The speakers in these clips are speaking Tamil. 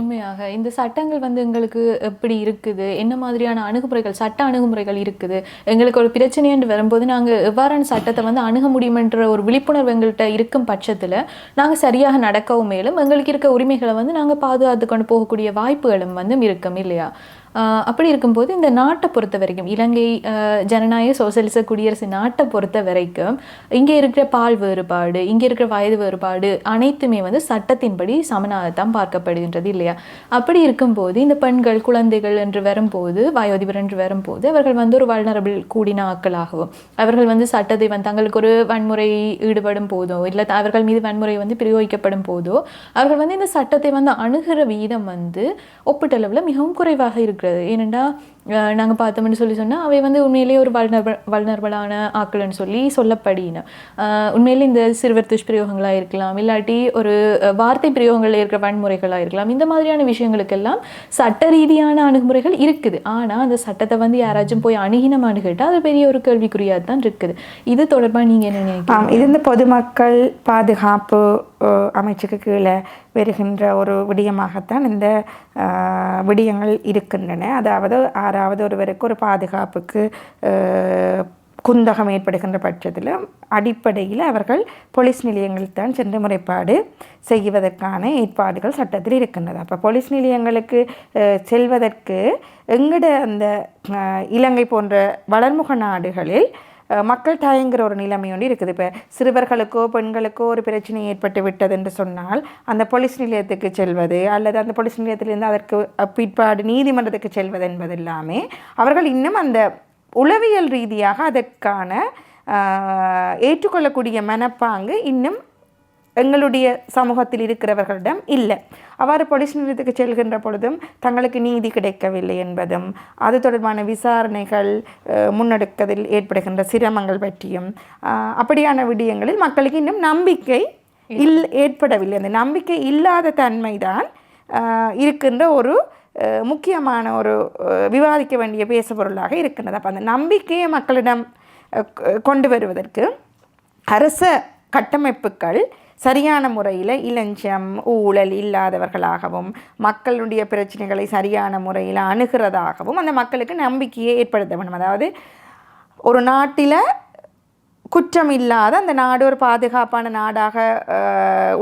உண்மையாக இந்த சட்டங்கள் வந்து எங்களுக்கு எப்படி இருக்குது? என்ன மாதிரியான அணுகுமுறைகள் சட்ட அணுகுமுறைகள் இருக்குது? எங்களுக்கு ஒரு பிரச்சனை என்று வரும்போது நாங்கள் எவ்வாறான சட்டத்தை வந்து அணுக முடியுமென்ற ஒரு விழிப்புணர்வு எங்கள்கிட்ட இருக்கும் பட்சத்தில் நாங்கள் சரியாக நடக்கவும் மேலும் எங்களுக்கு இருக்க உரிமைகளை வந்து நாங்கள் பாதுகாத்து கொண்டு போகக்கூடிய வாய்ப்புகளும் வந்து இருக்கும் இல்லையா? அப்படி இருக்கும்போது இந்த நாட்டை பொறுத்த வரைக்கும் இலங்கை ஜனநாயக சோசியலிச குடியரசு நாட்டை பொறுத்த வரைக்கும் இங்கே இருக்கிற பால் வேறுபாடு இங்கே இருக்கிற வயது வேறுபாடு அனைத்துமே வந்து சட்டத்தின்படி சமனாகத்தான் பார்க்கப்படுகின்றது இல்லையா? அப்படி இருக்கும்போது இந்த பெண்கள் குழந்தைகள் என்று வரும்போது வயோதிபர் என்று வரும்போது அவர்கள் வந்து ஒரு வல்னரபிள் கூடின ஆக்களாகவும் அவர்கள் வந்து சட்டத்தை வந்து தங்களுக்கு ஒரு வன்முறை ஈடுபடும் போதோ இல்லை அவர்கள் மீது வன்முறை வந்து பிரயோகிக்கப்படும் போதோ அவர்கள் வந்து இந்த சட்டத்தை வந்து அணுகிற வீதம் வந்து ஒப்பீட்டளவில் மிகவும் குறைவாக இருக்கிறது. ஏனென்றால் நாங்கள் பார்த்தோம்னு சொல்லி சொன்னால் அவை வந்து உண்மையிலேயே ஒரு வல்னர்ப வல்னர்பலான ஆக்கள்னு சொல்லி சொல்லப்படின உண்மையிலே இந்த சிறுவர் துஷ்பிரயோகங்களாக இருக்கலாம் இல்லாட்டி ஒரு வார்த்தை பிரயோகங்களில் இருக்கிற வன்முறைகளாக இருக்கலாம் இந்த மாதிரியான விஷயங்களுக்கெல்லாம் சட்ட ரீதியான அணுகுமுறைகள் இருக்குது. ஆனால் அந்த சட்டத்தை வந்து யாராச்சும் போய் அணுகினமானு கேட்டால் அது பெரிய ஒரு கேள்விக்குறியாக தான் இருக்குது. இது தொடர்பாக நீங்கள் என்ன நினைக்கிறீங்க? இது இந்த பொதுமக்கள் பாதுகாப்பு அமைச்சுக்கு கீழே வருகின்ற ஒரு விடயமாகத்தான் இந்த விடயங்கள் இருக்கின்றன. அதாவது யாராவது ஒருவருக்கு ஒரு பாதுகாப்புக்கு குந்தகம் ஏற்படுகின்ற பட்சத்தில் அடிப்படையில் அவர்கள் போலீஸ் நிலையங்களுக்கு தான் சென்று முறைப்பாடு செய்வதற்கான ஏற்பாடுகள் சட்டத்தில் இருக்கின்றது. அப்போ போலீஸ் நிலையங்களுக்கு செல்வதற்கு எங்கட அந்த இலங்கை போன்ற வளர்முக நாடுகளில் மக்கள் தயங்குற ஒரு நிலைமை ஒன்று இருக்குது. இப்போ சிறுவர்களுக்கோ பெண்களுக்கோ ஒரு பிரச்சனை ஏற்பட்டு விட்டது என்று சொன்னால் அந்த போலீஸ் நிலையத்துக்கு செல்வது அல்லது அந்த போலீஸ் நிலையத்திலிருந்து அதற்கு பிற்பாடு நீதிமன்றத்துக்கு செல்வது என்பது எல்லாமே அவர்கள் இன்னும் அந்த உளவியல் ரீதியாக அதற்கான ஏற்றுக்கொள்ளக்கூடிய மனப்பாங்கு இன்னும் எங்களுடைய சமூகத்தில் இருக்கிறவர்களிடம் இல்லை. அவ்வாறு போலீஸ் நிலையத்துக்கு செல்கின்ற பொழுதும் தங்களுக்கு நீதி கிடைக்கவில்லை என்பதும் அது தொடர்பான விசாரணைகள் அஹ், முன்னெடுப்பதில் ஏற்படுகின்ற சிரமங்கள் பற்றியும் அப்படியான விடயங்களில் மக்களுக்கு இன்னும் நம்பிக்கை இல் ஏற்படவில்லை. அந்த நம்பிக்கை இல்லாத தன்மைதான் அஹ், இருக்கின்ற ஒரு முக்கியமான ஒரு விவாதிக்க வேண்டிய பேசுபொருளாக இருக்கின்றது. அப்போ அந்த நம்பிக்கையை மக்களிடம் கொண்டு வருவதற்கு அரச கட்டமைப்புகள் சரியான முறையில் இளஞ்சம் ஊழல் இல்லாதவர்களாகவும் மக்களுடைய பிரச்சனைகளை சரியான முறையில் அணுகிறதாகவும் அந்த மக்களுக்கு நம்பிக்கையை ஏற்படுத்த வேண்டும். அதாவது ஒரு நாட்டில் குற்றம் இல்லாத அந்த நாடு ஒரு பாதுகாப்பான நாடாக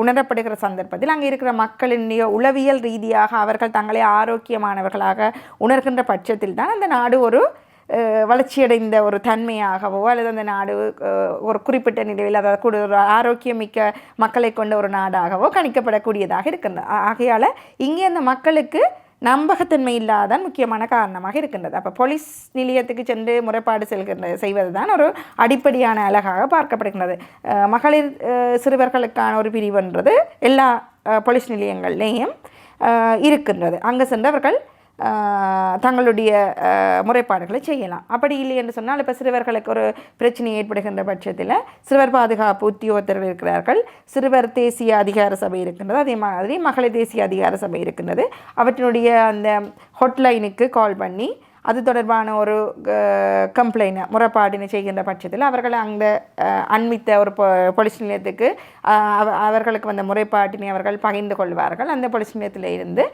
உணரப்படுகிற சந்தர்ப்பத்தில் அங்கே இருக்கிற மக்களினுடைய உளவியல் ரீதியாக அவர்கள் தங்களை ஆரோக்கியமானவர்களாக உணர்கின்ற பட்சத்தில் தான் அந்த நாடு ஒரு வளர்ச்சியடைந்த ஒரு தன்மையாகவோ அல்லது அந்த நாடு ஒரு குறிப்பிட்ட நிலையில் அதாவது கூட ஒரு ஆரோக்கியமிக்க மக்களை கொண்ட ஒரு நாடாகவோ கணிக்கப்படக்கூடியதாக இருக்கின்றது ஆகையால் இங்கே அந்த மக்களுக்கு நம்பகத்தன்மை இல்லாதான் முக்கியமான காரணமாக இருக்கின்றது. அப்போ போலீஸ் நிலையத்துக்கு சென்று முறைப்பாடு செல்கின்ற செய்வது தான் ஒரு அடிப்படையான அழகாக பார்க்கப்படுகின்றது. மகளிர் சிறுவர்களுக்கான ஒரு பிரிவுன்றது எல்லா போலீஸ் நிலையங்கள்லேயும் இருக்கின்றது. அங்கே சென்று அவர்கள் தங்களுடைய முறைப்பாடுகளை செய்யலாம். அப்படி இல்லை என்று சொன்னால் இப்போ சிறுவர்களுக்கு ஒரு பிரச்சனை ஏற்படுகின்ற பட்சத்தில் சிறுவர் பாதுகாப்பு உத்தியோகத்தர்கள் இருக்கிறார்கள். சிறுவர் தேசிய அதிகார சபை இருக்கின்றது. அதே மாதிரி மகளிர் தேசிய அதிகார சபை இருக்கின்றது. அவற்றினுடைய அந்த ஹொட்லைனுக்கு கால் பண்ணி அது தொடர்பான ஒரு கம்ப்ளைண்ட் முறைப்பாடினை செய்கின்ற பட்சத்தில் அவர்கள் அந்த அண்மித்த ஒரு பொ போலீஸ் நிலையத்துக்கு அவ- அவர்களுக்கு வந்த முறைப்பாட்டினை அவர்கள் பகிர்ந்து கொள்வார்கள். அந்த போலீஸ் நிலையத்தில் இருந்து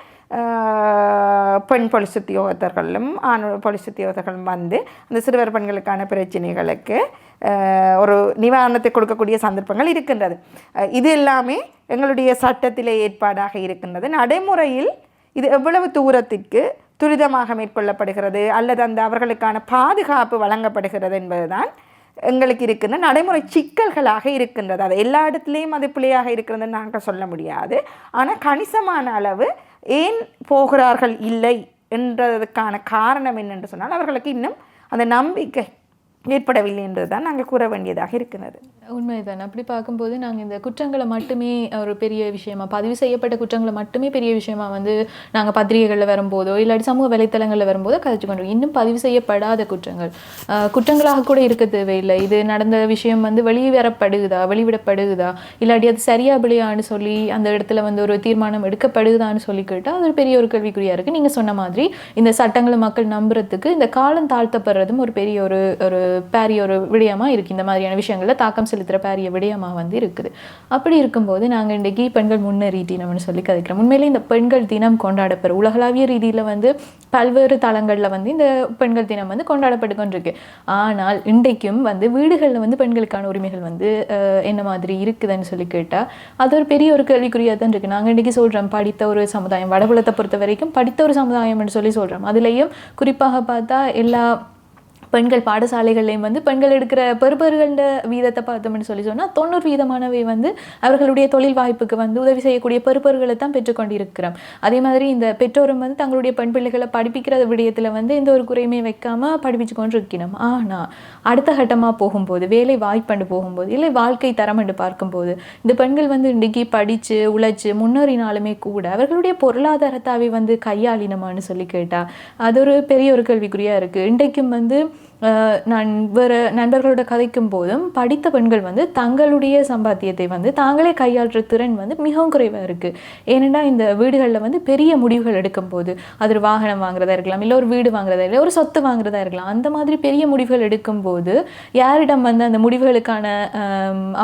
பெண் போலீஸ் உத்தியோகத்தர்களும் ஆண் போலீஸ் உத்தியோகத்தர்களும் வந்து அந்த சிறுவர் பெண்களுக்கான பிரச்சனைகளுக்கு ஒரு நிவாரணத்தை கொடுக்கக்கூடிய சந்தர்ப்பங்கள் இருக்கின்றது. இது எல்லாமே எங்களுடைய சட்டத்திலே ஏற்பாடாக இருக்கின்றது. நடைமுறையில் இது எவ்வளவு தூரத்திற்கு துரிதமாக மேற்கொள்ளப்படுகிறது அல்லது அந்த அவர்களுக்கான பாதுகாப்பு வழங்கப்படுகிறது என்பதுதான் எங்களுக்கு இருக்கின்ற நடைமுறை சிக்கல்களாக இருக்கின்றது. அது எல்லா இடத்துலையும் அது பிள்ளையாக இருக்கிறதுன்னு நாங்கள் சொல்ல முடியாது. ஆனால் கணிசமான அளவு ஏன் போகிறார்கள் இல்லை என்றதுக்கான காரணம் என்னென்று சொன்னால் அவர்களுக்கு இன்னும் அந்த நம்பிக்கை ஏற்படவில்லை என்றுதான் நாங்கள் கூற வேண்டியதாக இருக்கிறது. உண்மைதான். அப்படி பார்க்கும்போது நாங்கள் இந்த குற்றங்களை மட்டுமே ஒரு பெரிய விஷயமா பதிவு செய்யப்பட்ட குற்றங்களை மட்டுமே பெரிய விஷயமா வந்து நாங்கள் பத்திரிகைகளில் வரும்போதோ இல்லாட்டி சமூக வலைத்தளங்களில் வரும்போதோ கதைச்சு கொண்டு இன்னும் பதிவு செய்யப்படாத குற்றங்கள். குற்றங்களாக கூட இருக்க தேவையில்லை. இது நடந்த விஷயம் வந்து வெளிவரப்படுகுதா வெளிவிடப்படுகுதா? இல்லாட்டி அது சரியா பிள்ளையான்னு சொல்லி அந்த இடத்துல வந்து ஒரு தீர்மானம் எடுக்கப்படுகுதான்னு சொல்லி கேட்டால் அது ஒரு பெரிய ஒரு கேள்விக்குறியா இருக்கு. நீங்கள் சொன்ன மாதிரி இந்த சட்டங்களை மக்கள் நம்புறதுக்கு இந்த காலம் தாழ்த்தப்படுறதும் ஒரு பெரிய ஒரு ஒரு பேரிய ஒரு விடயமா இருக்கு. இந்த மாதிரியான விஷயங்களில் தாக்கம் செலுத்துகிற பேரிய விடயமா வந்து இருக்குது. அப்படி இருக்கும்போது நாங்கள் இன்றைக்கி பெண்கள் முன்னேறி தினம்னு சொல்லி கதைக்கிறோம். உண்மையிலே இந்த பெண்கள் தினம் கொண்டாடப்படுற உலகளாவிய ரீதியில் வந்து பல்வேறு தளங்களில் வந்து இந்த பெண்கள் தினம் வந்து கொண்டாடப்பட்டு கொண்டிருக்கு. ஆனால் இன்றைக்கும் வந்து வீடுகளில் வந்து பெண்களுக்கான உரிமைகள் வந்து என்ன மாதிரி இருக்குதுன்னு சொல்லி கேட்டால் அது ஒரு பெரிய ஒரு கேள்விக்குறியாக தான் இருக்குது நாங்கள் இன்றைக்கி சொல்கிறோம் படித்த ஒரு சமுதாயம் வடபுலத்தை பொறுத்த வரைக்கும் படித்த ஒரு சமுதாயம்னு சொல்லி சொல்கிறோம் அதுலேயும் குறிப்பாக பார்த்தா எல்லா பெண்கள் பாடசாலைகள்லேயும் வந்து பெண்கள் எடுக்கிற பெறுபர்கள வீதத்தை பார்த்தோம்னு சொல்லி சொன்னால் தொண்ணூறு வீதமானவை வந்து அவர்களுடைய தொழில் வாய்ப்புக்கு வந்து உதவி செய்யக்கூடிய பெறுபர்களை தான் பெற்றுக்கொண்டிருக்கிறோம் அதே மாதிரி இந்த பெற்றோரும் வந்து தங்களுடைய பெண் பிள்ளைகளை படிப்பிக்கிற விடயத்தில் வந்து எந்த ஒரு குறையுமே வைக்காமல் படிப்பிச்சு கொண்டு இருக்கணும் ஆனால் அடுத்த கட்டமாக போகும்போது வேலை வாய்ப்பண்டு போகும்போது இல்லை வாழ்க்கை தரம் என்று பார்க்கும்போது இந்த பெண்கள் வந்து இன்றைக்கு படிச்சு உழைச்சு முன்னேறினாலுமே கூட அவர்களுடைய பொருளாதாரத்தாவை வந்து கையாளினமான்னு சொல்லி கேட்டால் அது ஒரு பெரிய ஒரு கேள்விக்குறியாக இருக்குது இன்றைக்கும் வந்து நண்பர் நண்பர்களோட கதைக்கும் போதும் படித்த பெண்கள் வந்து தங்களுடைய சம்பாத்தியத்தை வந்து தாங்களே கையாளுற திறன் வந்து மிகவும் குறைவாக இருக்குது ஏனெண்டா இந்த வீடுகளில் வந்து பெரிய முடிவுகள் எடுக்கும் போது அது ஒரு வாகனம் வாங்குறதா இருக்கலாம் இல்லை ஒரு வீடு வாங்குறதா இல்லை ஒரு சொத்து வாங்குறதா இருக்கலாம் அந்த மாதிரி பெரிய முடிவுகள் எடுக்கும்போது யாரிடம் வந்து அந்த முடிவுகளுக்கான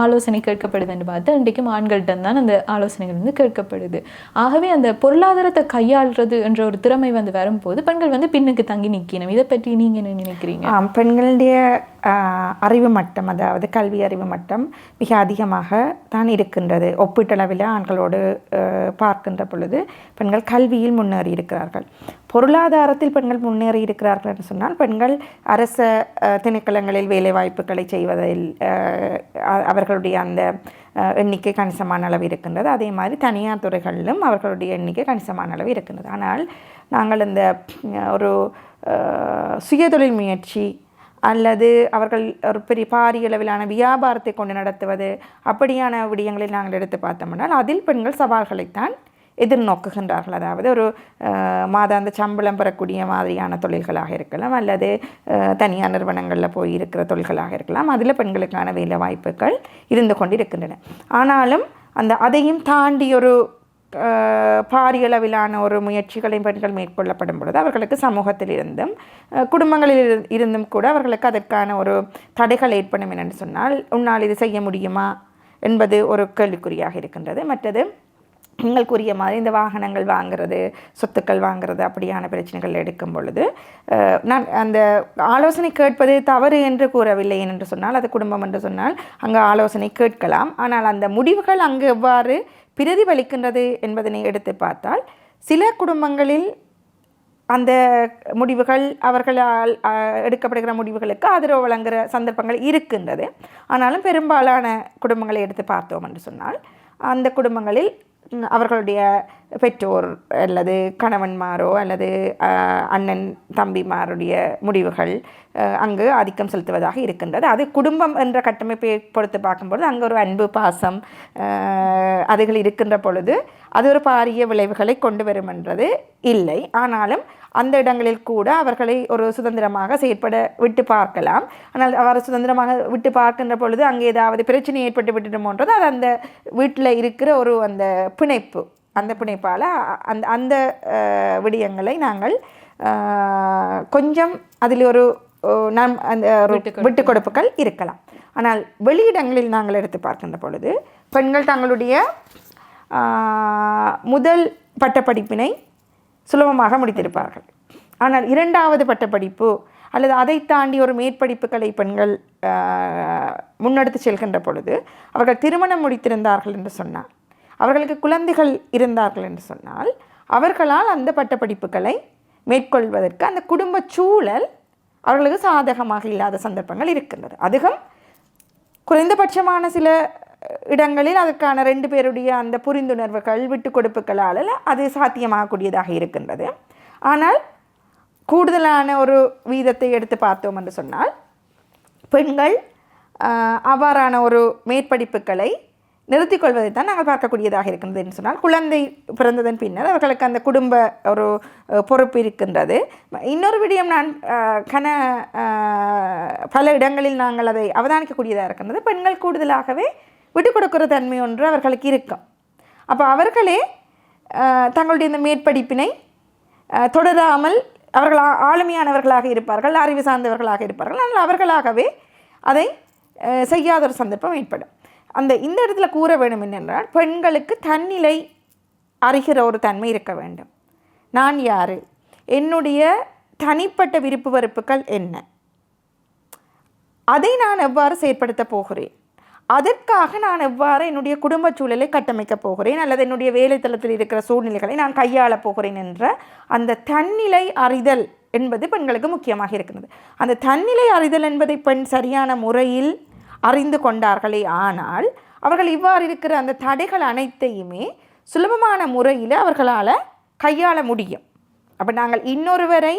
ஆலோசனை கேட்கப்படுதுன்னு பார்த்து இன்றைக்கும் ஆண்கள்கிட்ட தான் அந்த ஆலோசனைகள் வந்து கேட்கப்படுது. ஆகவே அந்த பொருளாதாரத்தை கையாளுறது என்ற ஒரு திறமை வந்து வரும்போது பெண்கள் வந்து பின்னுக்கு தங்கி நிற்கணும் இதை பற்றி நீங்கள் என்ன நினைக்கிறீங்க? பெண்களுடைய அறிவு மட்டம் அதாவது கல்வி அறிவு மட்டம் மிக அதிகமாக தான் இருக்கின்றது. ஒப்பீட்டளவில் ஆண்களோடு பார்க்கின்ற பொழுது பெண்கள் கல்வியில் முன்னேறி இருக்கிறார்கள். பொருளாதாரத்தில் பெண்கள் முன்னேறி இருக்கிறார்கள் என்று சொன்னால் பெண்கள் அரச திணைக்களங்களில் வேலை வாய்ப்புகளை செய்வதில் அவர்களுடைய அந்த எண்ணிக்கை கணிசமான அளவு இருக்கின்றது. அதே மாதிரி தனியார் துறைகளிலும் அவர்களுடைய எண்ணிக்கை கணிசமான அளவு இருக்கின்றது. ஆனால் நாங்கள் இந்த ஒரு சுயதொழில் முயற்சி அல்லது அவர்கள் ஒரு பெரிய பாரிய அளவிலான வியாபாரத்தை கொண்டு நடத்துவது அப்படியான விடயங்களில் நாங்கள் எடுத்து பார்த்தோம்னால் அதில் பெண்கள் சவால்களைத்தான் எதிர்நோக்குகின்றார்கள். அதாவது ஒரு மாதாந்த சம்பளம் பெறக்கூடிய மாதிரியான தொழில்களாக இருக்கலாம் அல்லது தனியார் நிறுவனங்களில் போய் இருக்கிற தொழில்களாக இருக்கலாம். அதில் பெண்களுக்கான வேலை வாய்ப்புகள் இருந்து கொண்டு இருக்கின்றன ஆனாலும் அந்த அதையும் தாண்டி ஒரு பாரியளவிலான ஒரு முயற்சிகளை பெண்கள் மேற்கொள்ளப்படும் பொழுது அவர்களுக்கு சமூகத்தில் இருந்தும் குடும்பங்களில் இரு- இருந்தும் கூட அவர்களுக்கு அதற்கான ஒரு தடைகள் ஏற்படும் என்று சொன்னால் உன்னால் இது செய்ய முடியுமா? என்பது ஒரு கேள்விக்குறியாக இருக்கின்றது. மற்றது நீங்கள் கூறிய மாதிரி இந்த வாகனங்கள் வாங்குறது சொத்துக்கள் வாங்குறது அப்படியான பிரச்சனைகள் எடுக்கும் பொழுது நான் அந்த ஆலோசனை கேட்பது தவறு என்று கூறவில்லை என்று சொன்னால் அது குடும்பம் என்று சொன்னால் அங்கே ஆலோசனை கேட்கலாம். ஆனால் அந்த முடிவுகள் அங்கு எவ்வாறு பிரதிபலிக்கின்றது என்பதனை எடுத்து பார்த்தால் சில குடும்பங்களில் அந்த முடிவுகள் அவர்களால் எடுக்கப்படுகிற முடிவுகளுக்கு ஆதரவு வழங்குகிற சந்தர்ப்பங்கள் இருக்கின்றது. ஆனாலும் பெரும்பாலான குடும்பங்களை எடுத்து பார்த்தோம் என்று சொன்னால் அந்த குடும்பங்களில் அவர்களுடைய பெற்றோர் அல்லது கணவன்மாரோ அல்லது அண்ணன் தம்பிமாருடைய முடிவுகள் அங்கு ஆதிக்கம் செலுத்துவதாக இருக்கின்றது. அது குடும்பம் என்ற கட்டமைப்பை பொறுத்து பார்க்கும்பொழுது அங்கே ஒரு அன்பு பாசம் அதுகள் இருக்கின்ற பொழுது அது ஒரு பாரிய விளைவுகளை கொண்டு வருமென்றது இல்லை. ஆனாலும் அந்த இடங்களில் கூட அவர்களை ஒரு சுதந்திரமாக செயற்பட விட்டு பார்க்கலாம். ஆனால் அவர் சுதந்திரமாக விட்டு பார்க்கின்ற பொழுது அங்கே ஏதாவது பிரச்சனை ஏற்பட்டு விட்டுட்டோமோன்றது அது அந்த வீட்டில் இருக்கிற ஒரு அந்த பிணைப்பு அந்த பிணைப்பால் அந்த அந்த விடயங்களை நாங்கள் கொஞ்சம் அதில் ஒரு நம் அந்த விட்டு கொடுப்புகள் இருக்கலாம். ஆனால் வெளியிடங்களில் நாங்கள் எடுத்து பார்க்கின்ற பொழுது பெண்கள் தங்களுடைய முதல் பட்டப்படிப்பினை சுலபமாக முடித்திருப்பார்கள். ஆனால் இரண்டாவது பட்டப்படிப்பு அல்லது அதை தாண்டி ஒரு மேற்படிப்புகளை பெண்கள் முன்னெடுத்து செல்கின்ற பொழுது அவர்கள் திருமணம் முடித்திருந்தார்கள் என்று சொன்னால் அவர்களுக்கு குழந்தைகள் இருந்தார்கள் என்று சொன்னால் அவர்களால் அந்த பட்டப்படிப்புகளை மேற்கொள்வதற்கு அந்த குடும்ப சூழல் அவர்களுக்கு சாதகமாக இல்லாத சந்தர்ப்பங்கள் இருக்கின்றது. அதிகம் குறைந்தபட்சமான சில இடங்களில் அதற்கான ரெண்டு பேருடைய அந்த புரிந்துணர்வுகள் விட்டு கொடுப்புகளால் அது சாத்தியமாகக்கூடியதாக இருக்கின்றது. ஆனால் கூடுதலான ஒரு வீதத்தை எடுத்து பார்த்தோம் என்று சொன்னால் பெண்கள் அவ்வாறான ஒரு மேற்படிப்புகளை நிறுத்திக் கொள்வதை தான் நாங்கள் பார்க்கக்கூடியதாக இருக்கின்றது என்று சொன்னால் குழந்தை பிறந்ததன் பின்னர் அவர்களுக்கு அந்த குடும்ப ஒரு பொறுப்பு இருக்கின்றது. இன்னொரு விடயம் நான் கன பல இடங்களில் நாங்கள் அதை அவதானிக்கக்கூடியதாக இருக்கின்றது. பெண்கள் கூடுதலாகவே விட்டு கொடுக்கிற தன்மை ஒன்று அவர்களுக்கு இருக்கும். அப்போ அவர்களே தங்களுடைய இந்த மேற்படிப்பினை தொடராமல் அவர்கள் ஆளுமையானவர்களாக இருப்பார்கள் அறிவு சார்ந்தவர்களாக இருப்பார்கள். ஆனால் அவர்களாகவே அதை செய்யாத ஒரு சந்தர்ப்பம் ஏற்படும். அந்த இந்த இடத்துல கூற வேண்டும் என்னென்றால் பெண்களுக்கு தன்னிலை அறிகிற ஒரு தன்மை இருக்க வேண்டும். நான் யார்? என்னுடைய தனிப்பட்ட விருப்பு வெறுப்புகள் என்ன? அதை நான் எவ்வாறு செயற்படுத்த போகிறேன்? அதற்காக நான் எவ்வாறு என்னுடைய குடும்ப சூழலை கட்டமைக்கப் போகிறேன் அல்லது என்னுடைய வேலைத்தளத்தில் இருக்கிற சூழ்நிலைகளை நான் கையாளப் போகிறேன் என்ற அந்த தன்னிலை அறிதல் என்பது பெண்களுக்கு முக்கியமாக இருக்கிறது அந்த தன்னிலை அறிதல் என்பதை பெண் சரியான முறையில் அறிந்து கொண்டார்களே ஆனால் அவர்கள் இவ்வாறு இருக்கிற அந்த தடைகள் அனைத்தையுமே சுலபமான முறையில் அவர்களால் கையாள முடியும். அப்போ நாங்கள் இன்னொருவரை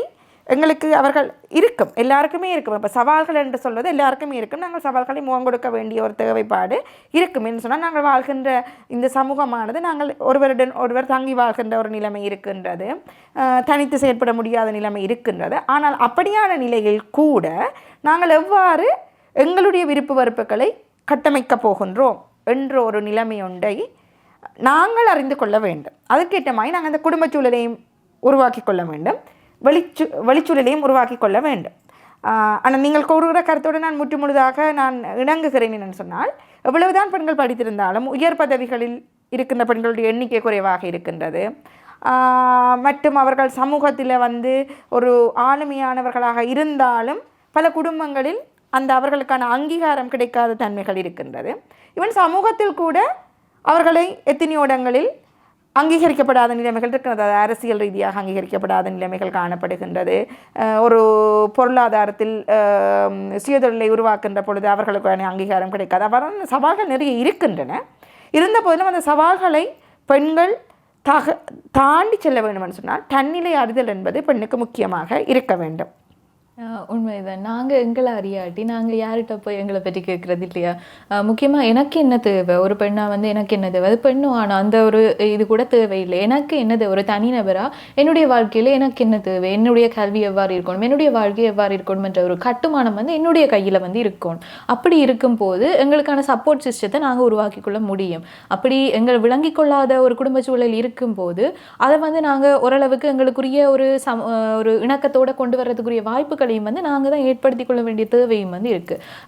எங்களுக்கு அவர்கள் இருக்கும். எல்லாருக்குமே இருக்கும். இப்போ சவால்கள் என்று சொல்வது எல்லாருக்குமே இருக்கும். நாங்கள் சவால்களை முகம் கொடுக்க வேண்டிய ஒரு தேவைப்பாடு இருக்கும் என்று சொன்னால் நாங்கள் வாழ்கின்ற இந்த சமூகமானது நாங்கள் ஒருவருடன் ஒருவர் தங்கி வாழ்கின்ற ஒரு நிலைமை இருக்கின்றது. தனித்து செயற்பட முடியாத நிலைமை இருக்கின்றது. ஆனால் அப்படியான நிலையில் கூட நாங்கள் எவ்வாறு எங்களுடைய விருப்பு வெறுப்புகளை கட்டமைக்கப் போகின்றோம் என்ற ஒரு நிலைமை ஒன்றை நாங்கள் அறிந்து கொள்ள வேண்டும். அதற்கேற்ற மாதிரி நாங்கள் அந்த குடும்பச் சூழலையும் உருவாக்கி கொள்ள வேண்டும். வெளிச்சு வெளிச்சூழலையும் உருவாக்கி கொள்ள வேண்டும் ஆனால் நீங்கள் கூறுகிற கருத்தோடு நான் முற்றுமுழுதாக நான் இணங்குகிறேன் என்று சொன்னால் எவ்வளவுதான் பெண்கள் படித்திருந்தாலும் உயர் பதவிகளில் இருக்கின்ற பெண்களுடைய எண்ணிக்கை குறைவாக இருக்கின்றது. மற்றும் அவர்கள் சமூகத்தில் வந்து ஒரு ஆளுமையானவர்களாக இருந்தாலும் பல குடும்பங்களில் அந்த அவர்களுக்கான அங்கீகாரம் கிடைக்காத தன்மைகள் இருக்கின்றது. இவன் சமூகத்தில் கூட அவர்களை எத்தனையோ இடங்களில் அங்கீகரிக்கப்படாத நிலைமைகள் இருக்கிறது. அது அரசியல் ரீதியாக அங்கீகரிக்கப்படாத நிலைமைகள் காணப்படுகின்றது. ஒரு பொருளாதாரத்தில் சுயதொழிலை உருவாக்கின்ற பொழுது அவர்களுக்கான அங்கீகாரம் கிடைக்காது. அவ்வாறான சவால்கள் நிறைய இருக்கின்றன. இருந்த போதிலும் அந்த சவால்களை பெண்கள் தக தாண்டி செல்ல வேண்டும் என்று சொன்னால் தன்னிலை அறிதல் என்பது பெண்ணுக்கு முக்கியமாக இருக்க வேண்டும். உண்மைதான். நாங்கள் எங்களை அறியாட்டி நாங்கள் யார்கிட்ட போய் எங்களை பற்றி கேட்கறது இல்லையா? முக்கியமாக எனக்கு என்ன தேவை? ஒரு பெண்ணாக வந்து எனக்கு என்ன தேவை? அது பெண்ணும் ஆனால் அந்த ஒரு இது கூட தேவையில்லை. எனக்கு என்ன தேவை? ஒரு தனிநபராக என்னுடைய வாழ்க்கையில் எனக்கு என்ன தேவை? என்னுடைய கல்வி எவ்வாறு இருக்கணும்? என்னுடைய வாழ்க்கை எவ்வாறு இருக்கணும்ன்ற ஒரு கட்டுமானம் வந்து என்னுடைய கையில் வந்து இருக்கணும் அப்படி இருக்கும்போது எங்களுக்கான சப்போர்ட் சிஸ்டத்தை நாங்கள் உருவாக்கி கொள்ள முடியும். அப்படி எங்கள் விளங்கி கொள்ளாத ஒரு குடும்ப சூழல் இருக்கும்போது அதை வந்து நாங்கள் ஓரளவுக்கு எங்களுக்குரிய ஒரு சம ஒரு இணக்கத்தோடு கொண்டு வர்றதுக்குரிய வாய்ப்புகளையும் வந்து நாங்க தான் ஏற்படுத்தி கொள்ள வேண்டிய தேவையும் வந்து இருக்கு.